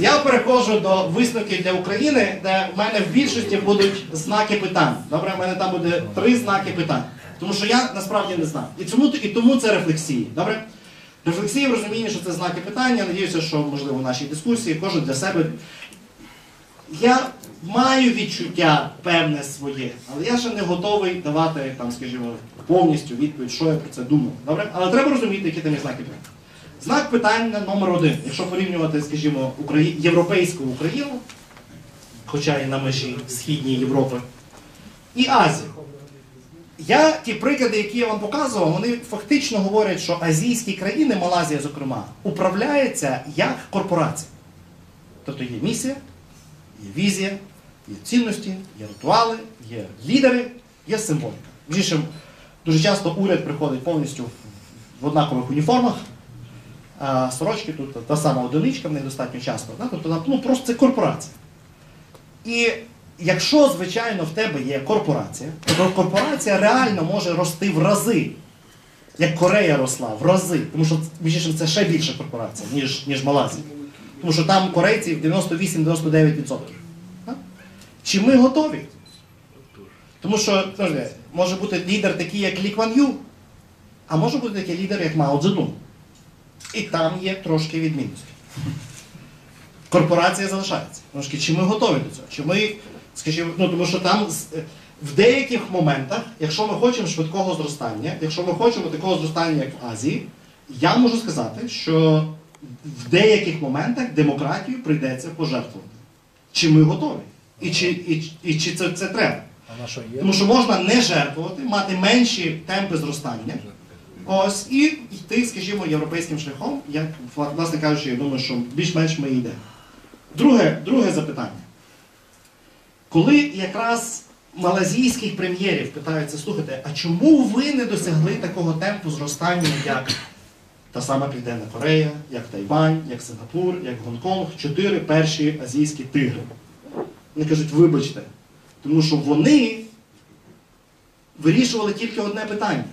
Я переходжу до висновків для України, де в мене в більшості будуть знаки питань. Добре, в мене там буде три знаки питань. Тому що я насправді не знав. І тому, і тому це рефлексії. Добре? Рефлексії в розумінні, що це знаки питань. Я надіюся, що можливо в нашій дискусії кожен для себе. Я маю відчуття певне своє, але я ще не готовий давати там, скажімо, повністю відповідь, що я про це думаю. Добре? Але треба розуміти, які там є знаки питань. Знак питання номер один. Якщо порівнювати, скажімо, Украї... європейську Україну, хоча і на межі Східній Європи, і Азію. Я ті приклади, які я вам показував, вони фактично говорять, що азійські країни, Малазія, зокрема, управляються як корпорація. Тобто є місія, є візія, є цінності, є ритуали, є лідери, є символіка. Між іншим, дуже часто уряд приходить повністю в однакових уніформах. Сорочки тут та сама одиничка, в них достатньо часто. Да? Тобто, ну, просто це корпорація. І якщо, звичайно, в тебе є корпорація, то корпорація реально може рости в рази, як Корея росла, в рази. Тому що між це ще більша корпорація, ніж, ніж Малазія. Тому що там корейців 98-99%. Да? Чи ми готові? Тому що може бути лідер такий, як Лі Кван Ю, а може бути такий лідер, як Мао Цзедун. І там є трошки відмінності. Корпорація залишається. Трошки, чи ми готові до цього? Чи ми, скажімо, ну тому що там в деяких моментах, якщо ми хочемо швидкого зростання, якщо ми хочемо такого зростання, як в Азії, я можу сказати, що в деяких моментах демократію прийдеться пожертвувати. Чи ми готові? І чи, і, і чи це, це треба? Тому що можна не жертвувати, мати менші темпи зростання. Ось і йти, скажімо, європейським шляхом, як власне кажучи, я думаю, що більш-менш ми йдемо. Друге, друге запитання. Коли якраз малазійських прем'єрів питаються, слухайте, а чому ви не досягли такого темпу зростання, як та сама Південна Корея, як Тайвань, як Сингапур, як Гонконг, чотири перші азійські тигри? Вони кажуть, вибачте, тому що вони вирішували тільки одне питання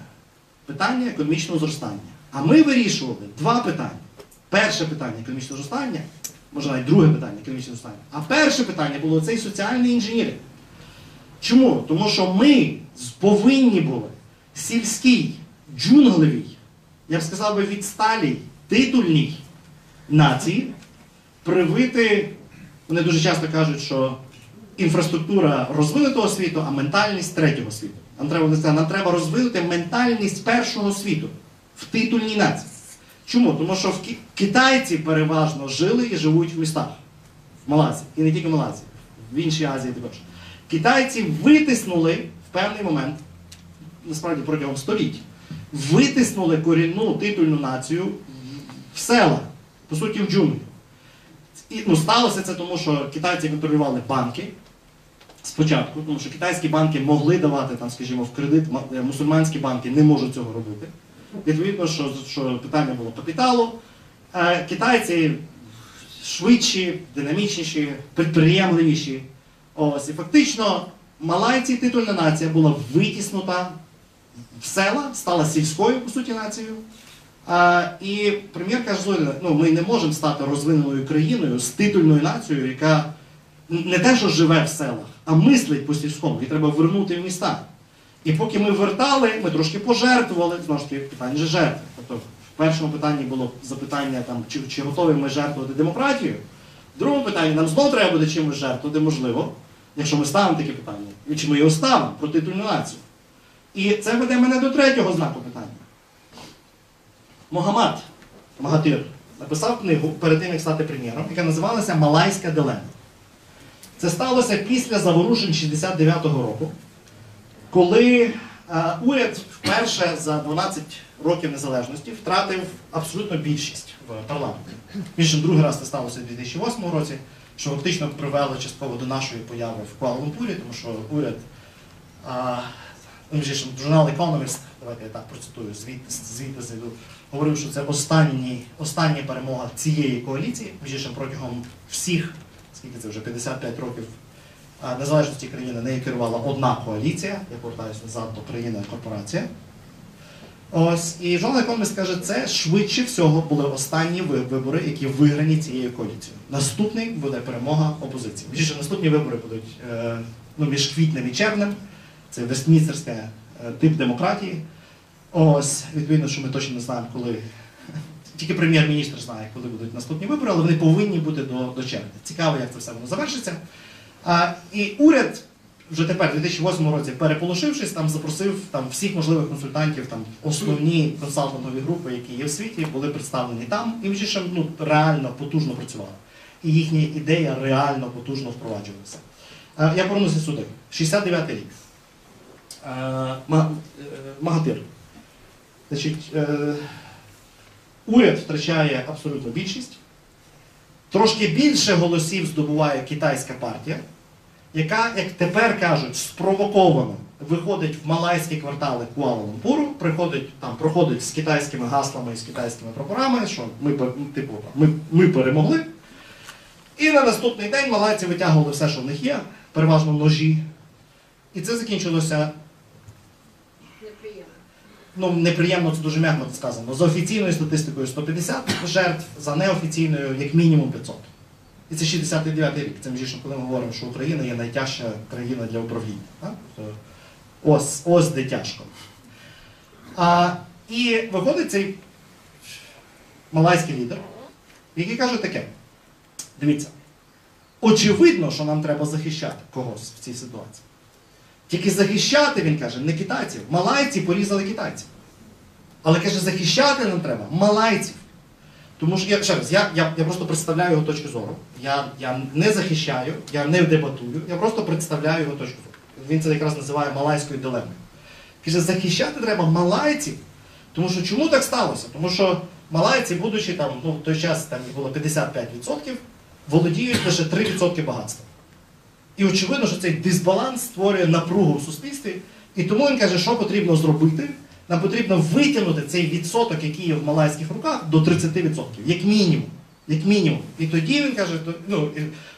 питання економічного зростання. А ми вирішували два питання. Перше питання економічного зростання, може навіть друге питання економічного зростання. А перше питання було цей соціальний інженеринг. Чому? Тому що ми повинні були сільській, джунглевій, я б сказав би відсталій, титульній нації привити, вони дуже часто кажуть, що інфраструктура розвинутого світу, а ментальність третього світу. Нам треба, сказали, нам треба розвинути ментальність першого світу в титульній нації. Чому? Тому що в Ки- китайці переважно жили і живуть в містах. В Малазії. І не тільки в Малазії, в іншій Азії також. Китайці витиснули в певний момент, насправді протягом століть, витиснули корінну титульну націю в села, по суті, в джунглі. І, ну, сталося це тому, що китайці контролювали банки спочатку, тому що китайські банки могли давати, там, скажімо, в кредит, е, мусульманські банки не можуть цього робити. Відповідно, що, що питання було капіталу. Е, китайці швидші, динамічніші, підприємливіші. Ось, і фактично малайці титульна нація була витіснута в села, стала сільською, по суті, нацією. А, і прем'єр каже, «Слухайте, ну, ми не можемо стати розвиненою країною з титульною нацією, яка не те, що живе в селах, а мислить по сільському, її треба вернути в міста. І поки ми вертали, ми трошки пожертвували, знову ж таки, питання же жертви. Тобто в першому питанні було запитання, там, чи, чи готові ми жертвувати демократію. В другому питанні нам знову треба буде чимось жертвувати, можливо, якщо ми ставимо таке питання, і чи ми його ставимо про титульну націю. І це веде мене до третього знаку питання. Могамад Магатир написав книгу перед тим, як стати прем'єром, яка називалася Малайська дилема. Це сталося після заворушень 69-го року, коли е, уряд вперше за 12 років незалежності втратив абсолютно більшість в парламенті. Більше другий раз це сталося у 2008 році, що фактично привело частково до нашої появи в Куала-Лумпурі, тому що уряд, ну, між іншим, журнал Economist, давайте я так процитую, звіт, звіти зайду, говорив, що це остання перемога цієї коаліції, між іншим протягом всіх, скільки це вже 55 років незалежності країни нею керувала одна коаліція, я повертаюся назад до країни корпорація. Ось, і журнал Економіст каже, це швидше всього були останні вибори, які виграні цією коаліцією. Наступний буде перемога опозиції. Більше наступні вибори будуть е, ну, між квітнем і червнем. Це Вестмінстерський е, тип демократії. Ось, відповідно, що ми точно не знаємо, коли. Тільки прем'єр-міністр знає, коли будуть наступні вибори, але вони повинні бути до, до червня. Цікаво, як це все воно завершиться. А, і уряд вже тепер, у 2008 році, переполошившись, там запросив там, всіх можливих консультантів, там, основні консалтингові групи, які є в світі, були представлені там, і вже ну, реально потужно працювали. І їхня ідея реально потужно впроваджувалася. Я повернуся сюди. 69-й рік. Е, Магатир. Значить, е, уряд втрачає абсолютно більшість. Трошки більше голосів здобуває китайська партія, яка, як тепер кажуть, спровоковано виходить в малайські квартали Куала-Лумпуру, приходить там, проходить з китайськими гаслами і з китайськими прапорами, що ми, типу, ми, ми перемогли. І на наступний день малайці витягували все, що в них є, переважно ножі. І це закінчилося. Ну, неприємно, це дуже м'яко сказано. За офіційною статистикою 150 жертв, за неофіційною як мінімум 500. І це 69 й рік. Це між коли ми говоримо, що Україна є найтяжча країна для управління. Так? Тобто Ось, ось де тяжко. А, і виходить цей малайський лідер, який каже таке: дивіться, очевидно, що нам треба захищати когось в цій ситуації. Тільки захищати, він каже, не китайців. Малайці порізали китайців. Але каже, захищати нам треба малайців. Тому що я ще раз, я, я, я просто представляю його точку зору. Я, я не захищаю, я не дебатую, я просто представляю його точку зору. Він це якраз називає малайською дилемою. Каже, захищати треба малайців. Тому що чому так сталося? Тому що малайці, будучи там, ну, в той час там було 55%, володіють лише 3% багатства. І очевидно, що цей дисбаланс створює напругу в суспільстві. І тому він каже, що потрібно зробити. Нам потрібно витягнути цей відсоток, який є в малайських руках, до 30%, як мінімум. Як мінімум. І тоді він каже, ну,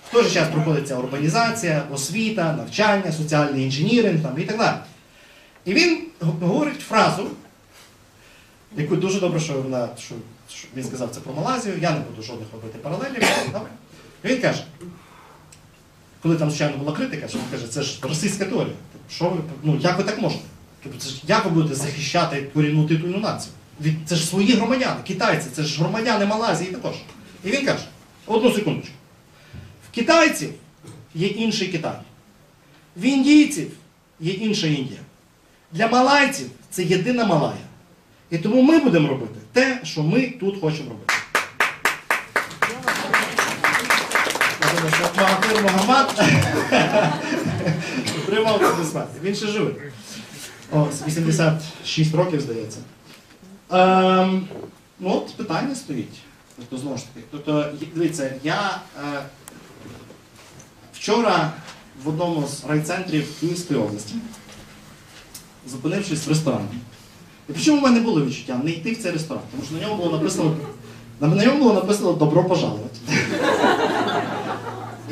в той же час проходить ця урбанізація, освіта, навчання, соціальний інженіринг там, і так далі. І він говорить фразу, яку дуже добре, що, вона, що, що він сказав це про Малайзію, я не буду жодних робити паралелів. Він каже, коли там, звичайно, була критика, що він каже, це ж російська теорія. Що ви, ну, як ви так можете? Тобто, це ж, як ви будете захищати корінну титульну націю? Від, це ж свої громадяни, китайці, це ж громадяни Малайзії також. І він каже, одну секундочку. В китайців є інший Китай. В індійців є інша Індія. Для малайців це єдина Малая. І тому ми будемо робити те, що ми тут хочемо робити. Я думаю, Магатир Магомад отримав смерть. Він ще живий. Ось, 86 років, здається. Ем, ну от питання стоїть. Тобто, знову ж таки. Тобто, дивіться, я е, вчора в одному з райцентрів Київської області, зупинившись в ресторані. І причому в мене було відчуття не йти в цей ресторан, тому що на ньому було написано, на на ньому було написано добро пожаловать.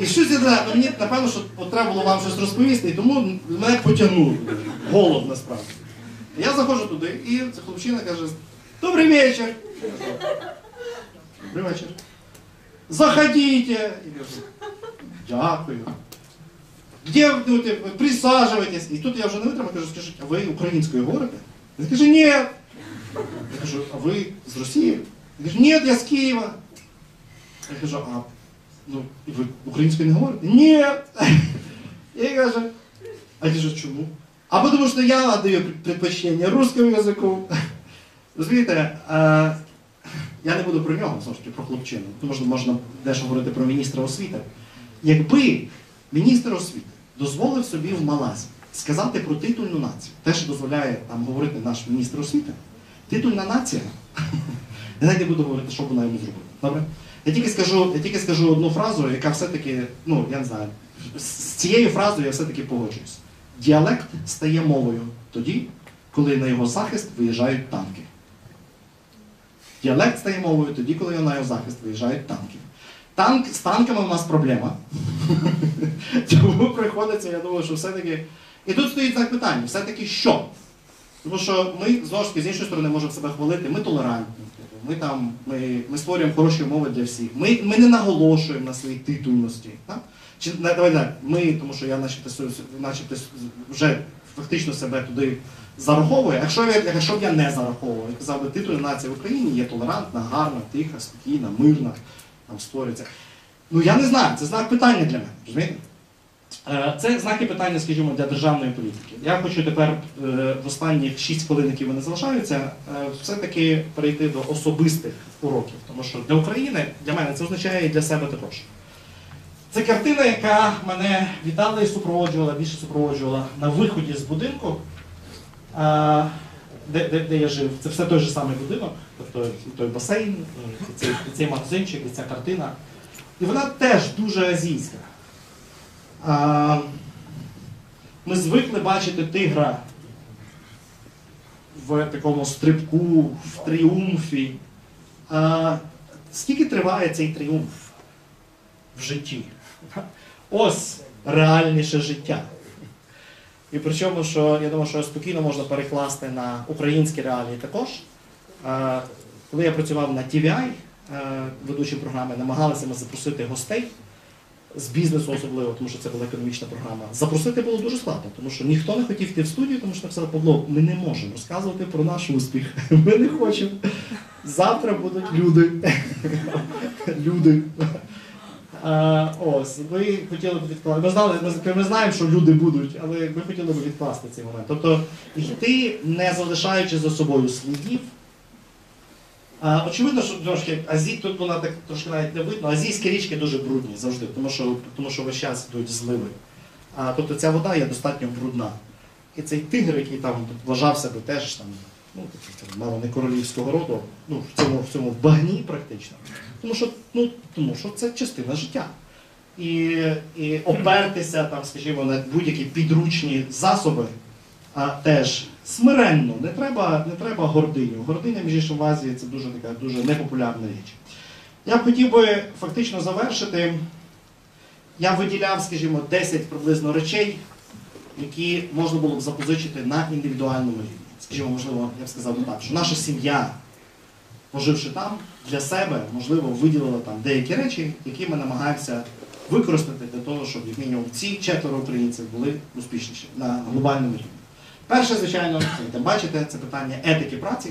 І щось я знаю, мені напевно, що треба було вам щось розповісти, і тому мене потягнуло. Голод насправді. Я заходжу туди, і ця хлопчина каже: Добрий вечір. Добрий вечір. Заходите. Я кажу, дякую. Где ну, типу. І тут я вже не витримав, кажу, скажіть, а ви українською говорите? Він каже, ні. Я кажу, а ви з Росії? Він каже, ні, я з Києва. Я кажу, а ну, ви українською не говорите? Ні. І каже, а я кажу, чому? А потому що я даю предпочтение русскому язику. Розумієте, е, я не буду про нього, знову ж таки, про хлопчину. Тому що можна дещо говорити про міністра освіти. Якби міністр освіти дозволив собі в Малазі сказати про титульну націю, те, що дозволяє нам говорити наш міністр освіти, титульна нація, я не буду говорити, що вона йому зробила. Добре? Я тільки скажу, я тільки скажу одну фразу, яка все-таки, ну, я не знаю, з цією фразою я все-таки погоджуюсь. Діалект стає мовою тоді, коли на його захист виїжджають танки. Діалект стає мовою тоді, коли на його захист виїжджають танки. Танк, з танками в нас проблема. Тому приходиться, я думаю, що все-таки. І тут стоїть знак питання, все-таки що? Тому що ми знову ж таки з іншої сторони можемо себе хвалити, ми толерантні. Ми там ми, ми створюємо хороші умови для всіх. Ми, ми не наголошуємо на своїй титульності. Так? Чи давай так, ми, тому що я начебто, начебто вже фактично себе туди зараховую. Якщо якщо б я не зараховував, я казав би, титульна нація в Україні є толерантна, гарна, тиха, спокійна, мирна, там створюється. Ну я не знаю, це знак питання для мене. розумієте? Е, Це знаки питання, скажімо, для державної політики. Я хочу тепер е, в останні 6 хвилин, які вони залишаються, е, все-таки перейти до особистих уроків. Тому що для України, для мене це означає і для себе також. Це картина, яка мене вітала і супроводжувала, більше супроводжувала на виході з будинку, де, де, де я жив. Це все той же самий будинок, тобто і той басейн, і цей, і цей магазинчик, і ця картина. І вона теж дуже азійська. Ми звикли бачити тигра в такому стрибку, в тріумфі. А, Скільки триває цей тріумф в житті? Ось реальніше життя. І причому, що я думаю, що спокійно можна перекласти на українські реалії також. Коли я працював на TVI, е, ведучим програми, намагалися ми запросити гостей з бізнесу особливо, тому що це була економічна програма. Запросити було дуже складно, тому що ніхто не хотів йти в студію, тому що написали Павло, ми не можемо розказувати про наш успіх. Ми не хочемо. Завтра будуть люди. люди. А, ось, ми хотіли б відкласти. Ми знали, ми, ми знаємо, що люди будуть, але ми хотіли б відкласти цей момент. Тобто йти, не залишаючи за собою слідів. А, очевидно, що трошки Азій, тут вона так трошки навіть не видно. Азійські річки дуже брудні завжди, тому що, тому що весь час йдуть зливи. А, тобто ця вода є достатньо брудна. І цей тигр, який там вважав себе теж там, ну, мало не королівського роду, ну, в цьому, в цьому багні практично. Тому що, ну, тому що це частина життя. І, і опертися, там, скажімо, на будь-які підручні засоби а, теж смиренно, не треба, не треба гординю. Гординя, між іншим, в Азії це дуже така дуже непопулярна річ. Я б хотів би фактично завершити. Я виділяв, скажімо, 10 приблизно речей, які можна було б запозичити на індивідуальному рівні. Скажімо, можливо, я б сказав так, що наша сім'я, поживши там, для себе, можливо, виділила там деякі речі, які ми намагаємося використати для того, щоб як мінімум ці четверо українців були успішніші на глобальному рівні. Перше, звичайно, ви бачите, це питання етики праці.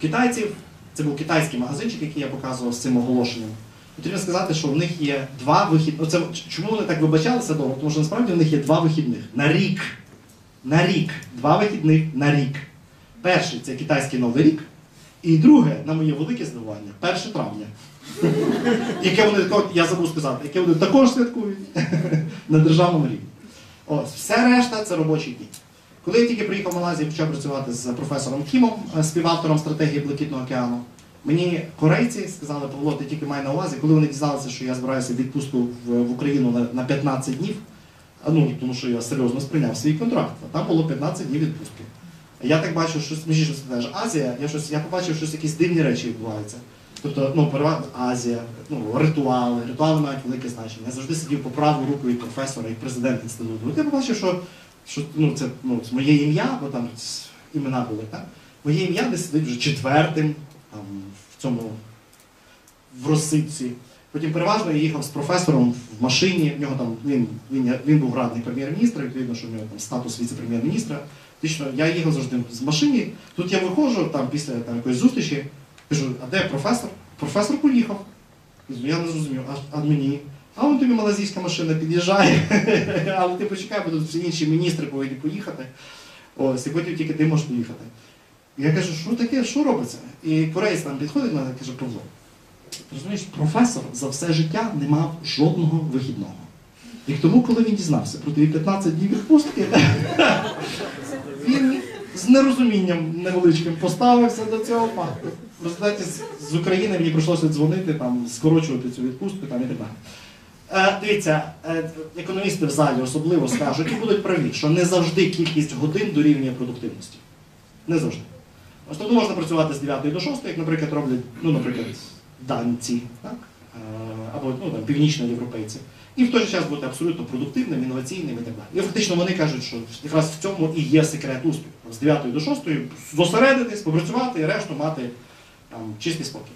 Китайців це був китайський магазинчик, який я показував з цим оголошенням. Потрібно сказати, що в них є два вихідних. Чому вони так вибачалися довго? Тому що насправді в них є два вихідних на рік. На рік. Два вихідних на рік. Перший це китайський новий рік. І друге, на моє велике здивування, 1 травня. Яке вони я забув сказати, яке вони також святкують на державному рівні. Ось, все решта це робочі дні. Коли я тільки приїхав в Малайзію, почав працювати з професором Кімом, е, співавтором стратегії Блакитного океану, мені корейці сказали, Павло, ти тільки май на увазі, коли вони дізналися, що я збираюся відпустку в, Україну на, на 15 днів, ну, тому що я серйозно сприйняв свій контракт, а там було 15 днів відпустки. Я так бачу, що іншим, це теж Азія, я щось, я побачив, що якісь дивні речі відбуваються. Тобто, ну, переважно Азія, ну, ритуали, ритуали мають велике значення. Я завжди сидів по праву руку і професора, і президент інституту. От я побачив, що, що ну, це ну, моє ім'я, бо там імена були, так? Моє ім'я десь сидить вже четвертим там, в цьому в розсидці. Потім переважно я їхав з професором в машині. В нього там він, він, він був радний прем'єр-міністра, відповідно, що в нього там статус віце-прем'єр-міністра. Фактично, я їхав завжди з машині. Тут я виходжу там після там, якоїсь зустрічі, кажу, а де професор? Професор поїхав. Я не зрозумів, а, а мені. А он тобі малазійська машина під'їжджає, але ти почекай, бо тут всі інші міністри повинні поїхати. Ось, і потім тільки ти можеш поїхати. Я кажу, що таке, що робиться? І кореєць нам підходить і каже, Павло, розумієш, професор за все життя не мав жодного вихідного. І тому, коли він дізнався про твої 15 днів відпустки, він з нерозумінням невеличким поставився до цього факту. В результаті з України мені прийшлося дзвонити, там, скорочувати цю відпустку там, і так далі. Е, дивіться, е, економісти в залі особливо скажуть і будуть праві, що не завжди кількість годин дорівнює продуктивності. Не завжди. Ось тобто можна працювати з 9 до 6, як, наприклад, роблять, ну, наприклад, данці, так? або ну, там, північноєвропейці, і в той же час бути абсолютно продуктивним, інноваційним і так далі. І фактично вони кажуть, що якраз в цьому і є секрет успіху. З 9 до 6 зосередитись, попрацювати і решту мати там, чистий спокій.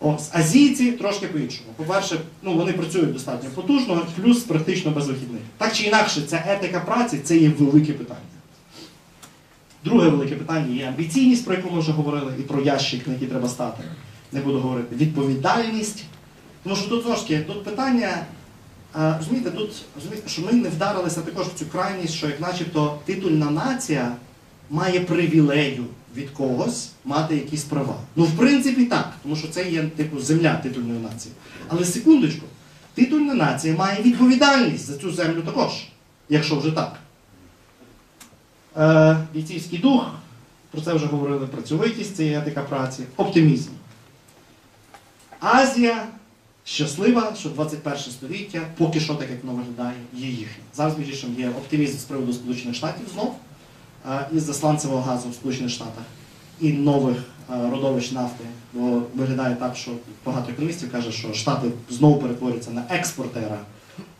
Ось, азійці трошки по-іншому. По-перше, ну, вони працюють достатньо потужно, плюс практично без вихідних. Так чи інакше, ця етика праці це є велике питання. Друге велике питання є амбіційність, про яку ми вже говорили, і про ящик, на який треба стати. Не буду говорити. Відповідальність. Тому що тут таки, тут питання, розумієте, тут розумієте, що ми не вдарилися також в цю крайність, що як начебто титульна нація має привілею від когось мати якісь права. Ну, в принципі, так, тому що це є типу земля титульної нації. Але секундочку, титульна нація має відповідальність за цю землю також, якщо вже так. Е, бійцівський дух, про це вже говорили, працьовитість, це є етика праці, оптимізм. Азія щаслива, що 21 століття, поки що так, як воно виглядає, є їхнє. Зараз, іншим, є оптимізм з приводу Сполучених Штатів знов із засланцевого газу в Сполучених Штатах і нових е, родовищ нафти. Бо виглядає так, що багато економістів каже, що Штати знову перетворюються на експортера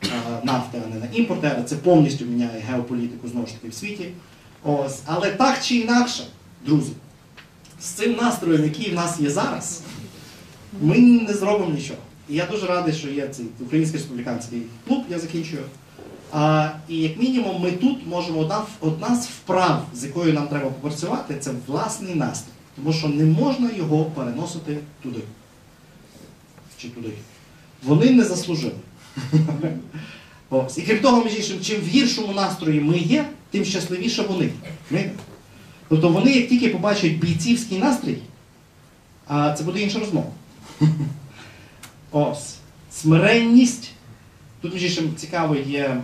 е, нафти, а не на імпортера. Це повністю міняє геополітику знову ж таки в світі. Ось. Але так чи інакше, друзі, з цим настроєм, який в нас є зараз, ми не зробимо нічого. І я дуже радий, що є цей український республіканський клуб, я закінчую. А, і як мінімум, ми тут можемо одна, одна з вправ, з якою нам треба попрацювати, це власний настрій. Тому що не можна його переносити туди. Чи туди. Вони не заслужили. І крім того, між іншим, чим в гіршому настрої ми є, тим щасливіше вони. Ми. Тобто вони, як тільки побачать бійцівський настрій, а це буде інша розмова. Ось. Смиренність. Тут, між іншим, цікаво є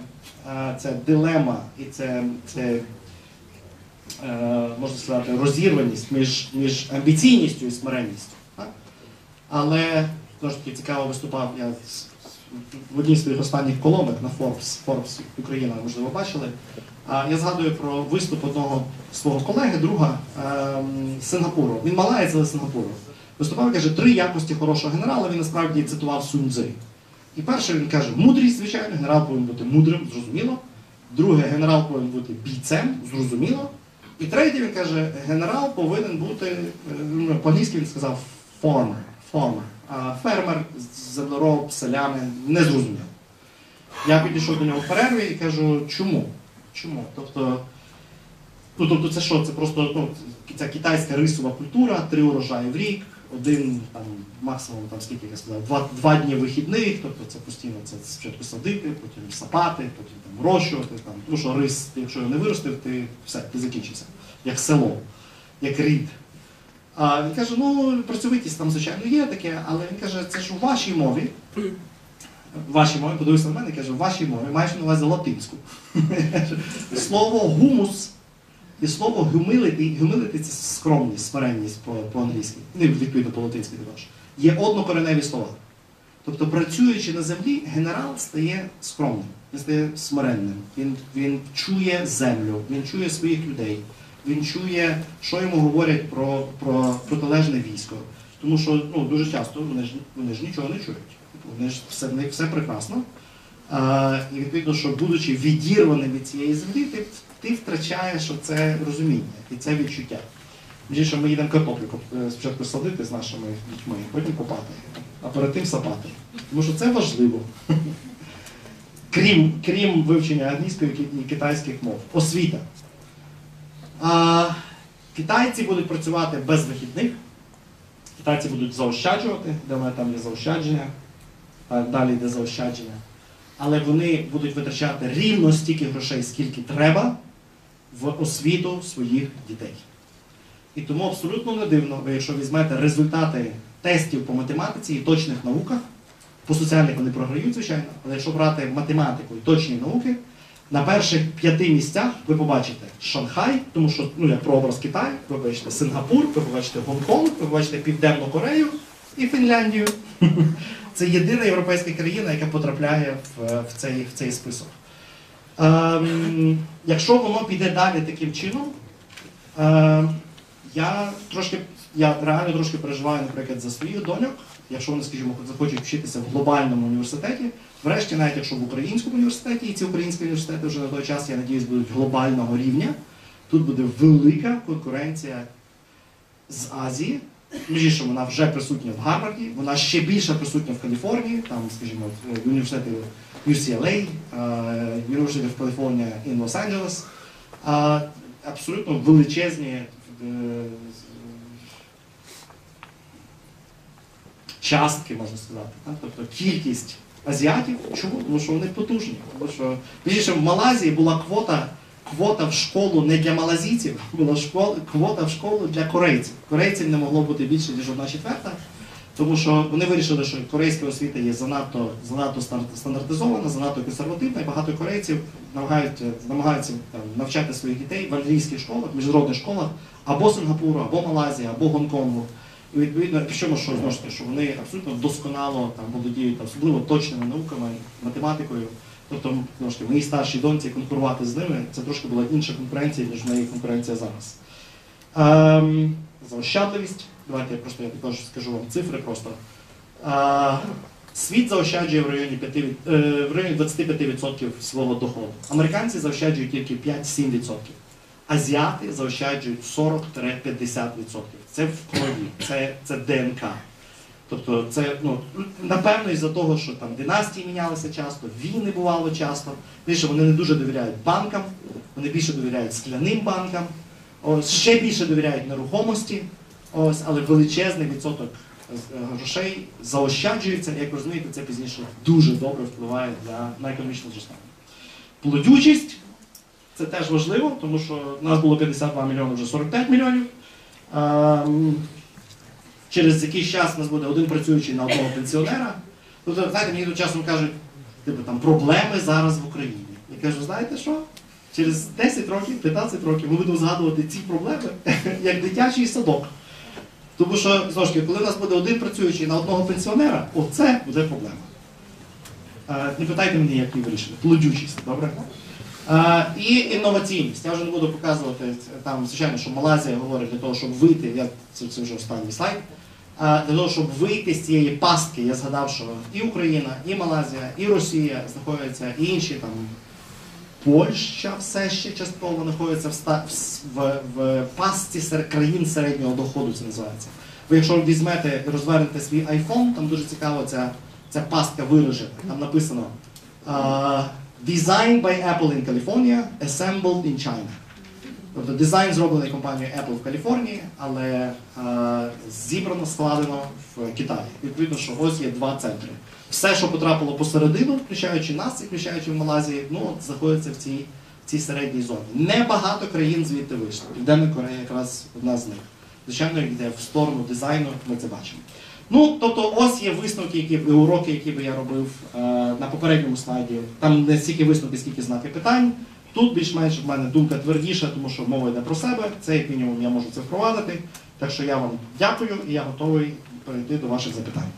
це дилема і це, це е, можна сказати, розірваність між, між амбіційністю і смиренністю. Але знову ж таки цікаво виступав я в одній з своїх останніх колонок на Forbes, Forbes Україна, можливо, бачили. Я згадую про виступ одного свого колеги, друга ем, з Сингапуру. Він малаєць, але з Сингапуру. Виступав каже, три якості хорошого генерала. Він насправді цитував Сунь Цзи. І перше він каже, мудрість, звичайно, генерал повинен бути мудрим, зрозуміло. Друге, генерал повинен бути бійцем, зрозуміло. І третє, він каже, генерал повинен бути, е, ну, по-англійськи він сказав farmer, farmer. А фермер, землероб, селянин, не зрозуміло. Я підійшов до нього в перерві і кажу, чому? Чому? Тобто, ну, тобто це що? Це просто ну, ця китайська рисова культура, три урожаї в рік, один там максимум там скільки я сказав, два, два дні вихідних, тобто це постійно це спочатку садити, потім сапати, потім там вирощувати. Там, тому що рис, якщо його не виростив, ти все, ти закінчився. Як село, як рід. А він каже, ну працьовитість там, звичайно, є таке, але він каже, це ж у вашій мові. В вашій мові, подивився на мене і каже, в вашій мові маєш на увазі латинську. Слово гумус і слово humility, humility це скромність, смиренність по- по-англійськи, ну, відповідно по-латинськи також, є однокореневі слова. Тобто, працюючи на землі, генерал стає скромним, він стає смиренним, він, він чує землю, він чує своїх людей, він чує, що йому говорять про, про протилежне військо. Тому що ну, дуже часто вони ж, вони ж нічого не чують. Вони ж все, все прекрасно. А, і відповідно, що будучи відірваним від цієї землі, ти, ти втрачаєш це розуміння і це відчуття. Що ми їдемо картоплю е, спочатку садити з нашими дітьми, потім копати, а перед тим сапати. Тому що це важливо. Крім, крім вивчення англійської і китайських мов. Освіта. А, китайці будуть працювати без вихідних. Китайці будуть заощаджувати, де мене там є заощадження, а далі йде заощадження. Але вони будуть витрачати рівно стільки грошей, скільки треба в освіту своїх дітей. І тому абсолютно не дивно, ви якщо візьмете результати тестів по математиці і точних науках, по соціальних вони програють, звичайно, але якщо брати математику і точні науки, на перших п'яти місцях ви побачите Шанхай, тому що ну, як прообраз Китаю, ви побачите Сингапур, ви побачите Гонконг, ви побачите Південну Корею і Фінляндію. Це єдина європейська країна, яка потрапляє в, в, цей, в цей список. Ем, якщо воно піде далі таким чином, ем, я трошки, я реально трошки переживаю, наприклад, за своїх доньок якщо вони, скажімо, захочуть вчитися в глобальному університеті, врешті, навіть якщо в українському університеті, і ці українські університети вже на той час, я надіюсь, будуть глобального рівня, тут буде велика конкуренція з Азії. Між іншим, вона вже присутня в Гарварді, вона ще більше присутня в Каліфорнії, там, скажімо, в університеті UCLA, е, University of California in Los Angeles. Е, Абсолютно величезні е, частки, можна сказати. Тобто кількість азіатів. Чому? Тому що вони потужні. Тому що більше в Малайзії була квота, квота в школу не для малазійців, була школа, квота в школу для корейців. Корейців не могло бути більше, ніж одна четверта. Тому що вони вирішили, що корейська освіта є занадто, занадто стан- стандартизована, занадто консервативна, і багато корейців намагаються, намагаються там, навчати своїх дітей в англійських школах, міжнародних школах або Сингапуру, або Малайзії, або Гонконгу. І відповідно, причому що знову що вони абсолютно досконало там володіють особливо точними науками, математикою. Тобто, знову ж таки, моїй старшій доньці конкурувати з ними це трошки була інша конкуренція, ніж в неї конкуренція зараз. Ем, заощадливість. Давайте я просто я також скажу вам цифри просто. Е, світ заощаджує в районі, 5, е, в районі 25% свого доходу. Американці заощаджують тільки 5-7%. Азіати заощаджують 40-50%. Це в крові, це, це ДНК. Тобто це ну, напевно із-за того, що там династії мінялися часто, війни бувало часто. Більше вони не дуже довіряють банкам, вони більше довіряють скляним банкам, ось, ще більше довіряють нерухомості, ось, але величезний відсоток е, грошей заощаджується, як ви розумієте, це пізніше дуже добре впливає для, на економічне зростання. Плодючість це теж важливо, тому що в нас було 52 мільйони, вже 45 мільйонів. Через якийсь час у нас буде один працюючий на одного пенсіонера. Тобто, знаєте, мені тут часом кажуть, типу там проблеми зараз в Україні. Я кажу, знаєте що? Через 10 років, 15 років ми будемо згадувати ці проблеми як дитячий садок. Тому що, знову ж таки, коли у нас буде один працюючий на одного пенсіонера, оце буде проблема. Е, Не питайте мене, як її вирішити. Плодючість, добре? Е, І інноваційність. Я вже не буду показувати там, звичайно, що Малайзія говорить для того, щоб вийти, я, це, це вже останній слайд. Е, Для того, щоб вийти з цієї пастки, я згадав, що і Україна, і Малайзія, і Росія знаходяться, і інші там Польща все ще частково знаходиться в, ста- в, в, пастці сер- країн середнього доходу, це називається. Ви якщо візьмете і розвернете свій iPhone, там дуже цікаво ця, ця пастка виражена. Там написано uh, Designed by Apple in California, assembled in China. Тобто дизайн зроблений компанією Apple в Каліфорнії, але е, зібрано, складено в Китаї. Відповідно, що ось є два центри. Все, що потрапило посередину, включаючи нас і включаючи в Малайзії, ну, знаходиться в цій, в цій середній зоні. Небагато країн звідти вийшло. Південна Корея якраз одна з них. Звичайно, йде в сторону дизайну, ми це бачимо. Ну, тобто, ось є висновки, які б- уроки, які би я робив е, на попередньому слайді. Там не стільки висновки, скільки знаки питань. Тут більш-менш в мене думка твердіша, тому що мова йде про себе. Це як мінімум я можу це впровадити. Так що я вам дякую і я готовий перейти до ваших запитань.